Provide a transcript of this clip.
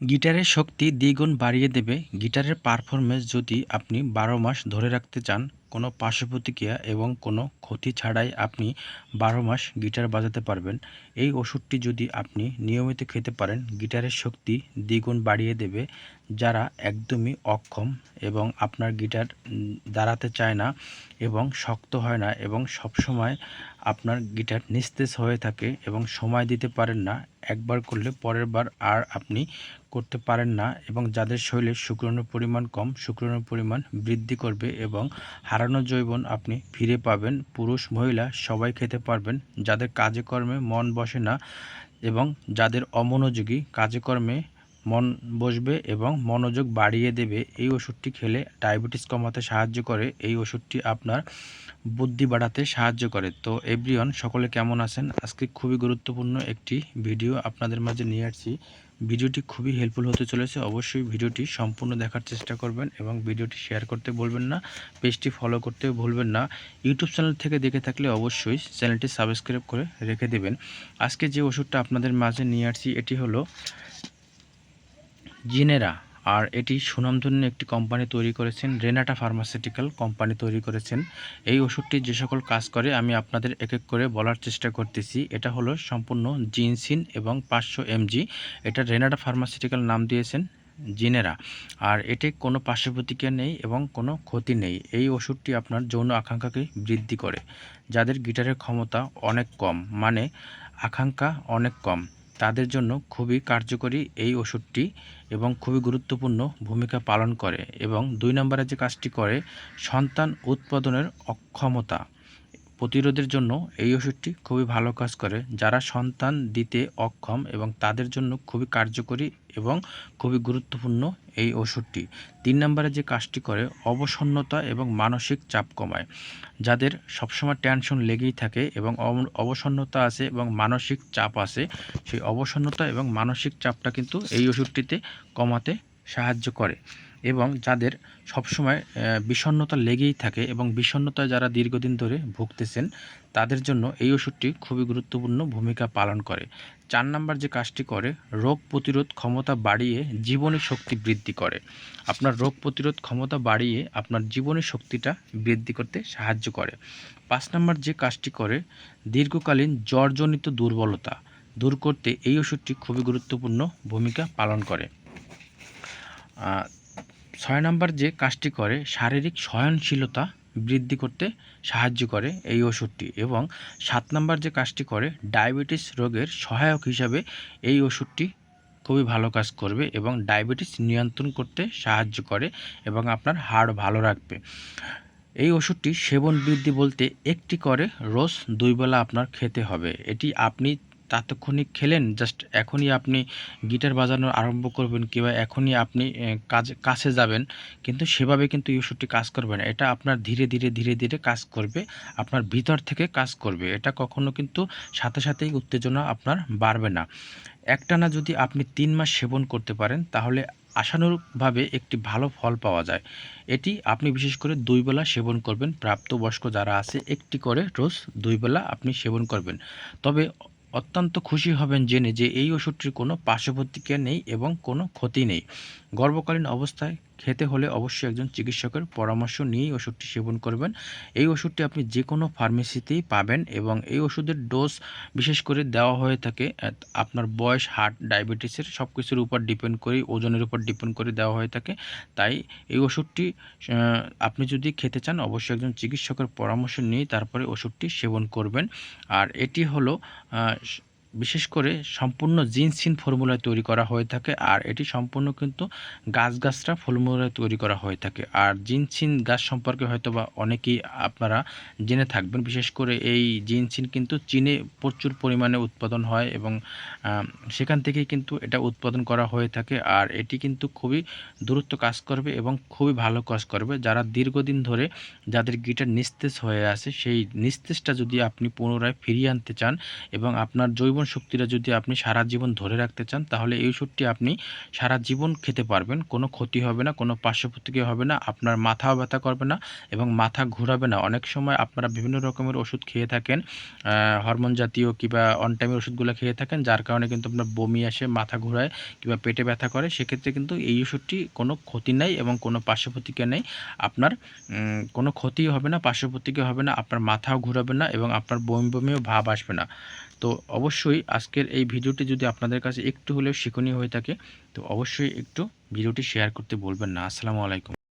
গিটারের শক্তি দ্বিগুণ বাড়িয়ে দেবে গিটারের পারফরমেন্স যদি আপনি বারো মাস ধরে রাখতে চান, কোনো পার্শ্ব প্রতিক্রিয়া এবং কোনো ক্ষতি ছাড়াই আপনি বারো মাস গিটার বাজাতে পারবেন। এই ওষুধটি যদি আপনি নিয়মিত খেতে পারেন, গিটারের শক্তি দ্বিগুণ বাড়িয়ে দেবে যারা একদমই অক্ষম এবং আপনার গিটার দাঁড়াতে চায় না এবং শক্ত হয় না এবং সবসময় আপনার গিটার নিস্তেজ হয়ে থাকে এবং সময় দিতে পারেন না একবার করলে পরের বার আর আপনি করতে পারেন না এবং যাদের শরীরে শুক্রাণুর পরিমাণ কম, শুক্রাণুর পরিমাণ বৃদ্ধি করবে এবং হারানো জৈবন আপনি ফিরে পাবেন। পুরুষ, মহিলা সবাই খেতে পারবেন। যাদের কাজে কর্মে মন বসে না এবং যাদের অমনোযোগী কাজে কর্মে মন বসবে এবং মনোযোগ বাড়িয়ে দেবে, এই ওষুধটি খেলে ডায়াবেটিস কমাতে সাহায্য করে, এই ওষুধটি আপনার বুদ্ধি বাড়াতে সাহায্য করে। তো এভরিওয়ান, সকলে কেমন আছেন? আজকে খুবই গুরুত্বপূর্ণ একটি ভিডিও আপনাদের মাঝে নিয়ে আসছি। ভিডিওটি খুবই হেল্পফুল হতে চলেছে। অবশ্যই ভিডিওটি সম্পূর্ণ দেখার চেষ্টা করবেন এবং ভিডিওটি শেয়ার করতে বলবেন না, পেজটি ফলো করতে ভুলবেন না। ইউটিউব চ্যানেল থেকে দেখে থাকলে অবশ্যই চ্যানেলটি সাবস্ক্রাইব করে রেখে দেবেন। আজকে যে ওষুধটা আপনাদের মাঝে নিয়ে আসছি, এটি হলো জিনেরা, আর এটি সুনামধন্য একটি কোম্পানি তৈরি করেছেন, রেনাটা ফার্মাসিউটিক্যাল কোম্পানি তৈরি করেছেন। এই ওষুধটি যে সকল কাজ করে, আমি আপনাদের এক এক করে বলার চেষ্টা করতেছি। এটা হলো সম্পূর্ণ জিনসিন এবং পাঁচশো এমজি। এটা রেনাটা ফার্মাসিউটিক্যাল নাম দিয়েছেন জিনেরা। আর এটি কোনো পার্শ্ব প্রতিক্রিয়া নেই এবং কোনো ক্ষতি নেই। এই ওষুধটি আপনার যৌন আকাঙ্ক্ষাকে বৃদ্ধি করে। যাদের গিটারের ক্ষমতা অনেক কম মানে আকাঙ্ক্ষা অনেক কম। তাদের জন্য খুবই কার্যকরী এই ওষুধটি এবং খুবই গুরুত্বপূর্ণ ভূমিকা পালন করে এবং দুই নম্বরে যে কাজটি করে, সন্তান উৎপাদনের অক্ষমতা। প্রতিরোধের জন্য এই ওষুধটি খুবই ভালো কাজ করে, যারা সন্তান দিতে অক্ষম এবং তাদের জন্য খুবই কার্যকরী এবং খুবই গুরুত্বপূর্ণ এই ওষুধটি। তিন নম্বরে যে কাজটি করে, অবসন্নতা এবং মানসিক চাপ কমায়, যাদের সবসময় টেনশন লেগেই থাকে এবং অবসন্নতা আছে এবং মানসিক চাপ আছে, সেই অবসন্নতা এবং মানসিক চাপটা কিন্তু এই ওষুধটিতে কমাতে সাহায্য করে। এবং যাদের সবসময় আহ, বিষণ্ণতা লেগেই থাকে এবং বিষণ্ণতায় যারা দীর্ঘদিন ধরে ভুগতেছেন তাদের জন্য এই ওষুধটি খুবই গুরুত্বপূর্ণ ভূমিকা পালন করে। চার নাম্বার যে কাজটি করে রোগ প্রতিরোধ ক্ষমতা বাড়িয়ে জীবনী শক্তি বৃদ্ধি করে। আপনার রোগ প্রতিরোধ ক্ষমতা বাড়িয়ে আপনার জীবনী শক্তিটা বৃদ্ধি করতে সাহায্য করে। পাঁচ নাম্বার যে কাজটি করে দীর্ঘকালীন জ্বরজনিত দুর্বলতা দূর করতে এই ওষুধটি খুবই গুরুত্বপূর্ণ ভূমিকা পালন করে। ছয় নম্বর যে কাজটি করে, শারীরিক সহনশীলতা বৃদ্ধি করতে সাহায্য করে এই ওষুধটি এবং সাত নম্বর যে কাজটি করে, ডায়াবেটিস রোগের সহায়ক হিসাবে এই ওষুধটি খুবই ভালো কাজ করবে এবং ডায়াবেটিস নিয়ন্ত্রণ করতে সাহায্য করে এবং আপনার হাড় ভালো রাখবে। এই ওষুধটি সেবন বৃদ্ধি বলতে একটি করে রোজ দুই বেলা আপনার খেতে হবে। এটি আপনি তাৎক্ষণিক খেলেন জাস্ট এখনই আপনি গিটার বাজানো আরম্ভ করবেন কিংবা এখনই আপনি কাজ, কাছে যাবেন, কিন্তু সেভাবে কিন্তু ওষুধটি কাজ করবে না। এটা আপনার ধীরে ধীরে ধীরে ধীরে কাজ করবে, আপনার ভিতর থেকে কাজ করবে। এটা কখনো কিন্তু সাথে সাথেই উত্তেজনা আপনার বাড়বে না। একটানা যদি আপনি তিন মাস সেবন করতে পারেন, তাহলে আশানুরূপভাবে একটি ভালো ফল পাওয়া যায়। এটি আপনি বিশেষ করে দুই বেলা সেবন করবেন। প্রাপ্তবয়স্ক যারা আছে, একটি করে রোজ দুই বেলা আপনি সেবন করবেন। তবে অত্যন্ত খুশি হবেন জেনে যে এই ওষুধটির কোনো পার্শ্ব প্রতিক্রিয়া নেই এবং কোনো ক্ষতি নেই। গর্ভকালীন অবস্থায় খেতে হলে অবশ্যই একজন চিকিৎসকের পরামর্শ নিয়েই ওষুধটি সেবন করবেন। এই ওষুধটি আপনি যে কোনো ফার্মেসিতেই পাবেন এবং এই ওষুধের ডোজ বিশেষ করে দেওয়া হয়ে থাকে আপনার বয়স, হার্ট, ডায়াবেটিসের সব কিছুর উপর ডিপেন্ড করে ওজনের উপর ডিপেন্ড করে দেওয়া হয়ে থাকে। তাই এই ওষুধটি আপনি যদি খেতে চান, অবশ্যই একজন চিকিৎসকের পরামর্শ নিয়ে তারপরে ওষুধটি সেবন করবেন। আর এটি হলো বিশেষ করে সম্পূর্ণ জিনসিন ফর্মুলায় তৈরি করা হয়ে থাকে আর এটি সম্পূর্ণ কিন্তু গাছগাছরা ফর্মুলায় তৈরি করা হয়ে থাকে। আর জিনসিন গাছ সম্পর্কে হয়তো বা অনেকেই আপনারা জেনে থাকবেন। বিশেষ করে এই জিনসিন কিন্তু চীনে প্রচুর পরিমাণে উৎপাদন হয় এবং সেখান থেকেই কিন্তু এটা উৎপাদন করা হয়ে থাকে। আর এটি কিন্তু খুবই দূরত্ব কাজ করবে এবং খুবই ভালো কাজ করবে। যারা দীর্ঘদিন ধরে যাদের গিটার নিস্তেজ হয়ে আছে, সেই নিস্তেজটা যদি আপনি পুনরায় ফিরিয়ে আনতে চান এবং আপনার জৈব শক্তিটা যদি আপনি সারা জীবন ধরে রাখতে চান, তাহলে এই ওষুধটি আপনি সারা জীবন খেতে পারবেন। কোনো ক্ষতি হবে না, কোনো পার্শ্ব প্রতিক্রিয়া হবে না, আপনার মাথাও ব্যথা করবে না এবং মাথা ঘোরাবে না। অনেক সময় আপনারা বিভিন্ন রকমের ওষুধ খেয়ে থাকেন হরমোন জাতীয় কিংবা অন টাইমের ওষুধগুলো খেয়ে থাকেন, যার কারণে কিন্তু আপনার বমি আসে, মাথা ঘোরায় কিংবা পেটে ব্যথা করে। সেক্ষেত্রে কিন্তু এই ওষুধটি কোনো ক্ষতি নেই এবং কোনো পার্শ্ব প্রতিক্রিয়া নেই। আপনার কোনো ক্ষতি হবে না পার্শ্ব প্রতিক্রিয়া হবে না, আপনার মাথাও ঘোরাবে না এবং আপনার বমি বমিও ভাব আসবে না। তো অবশ্যই আজকের এই ভিডিওটি যদি আপনাদের কাছে একটু হলেও শিক্ষণীয় হয়ে থাকে, তো অবশ্যই একটু ভিডিওটি শেয়ার করতে বলবেন না। আসসালামু আলাইকুম।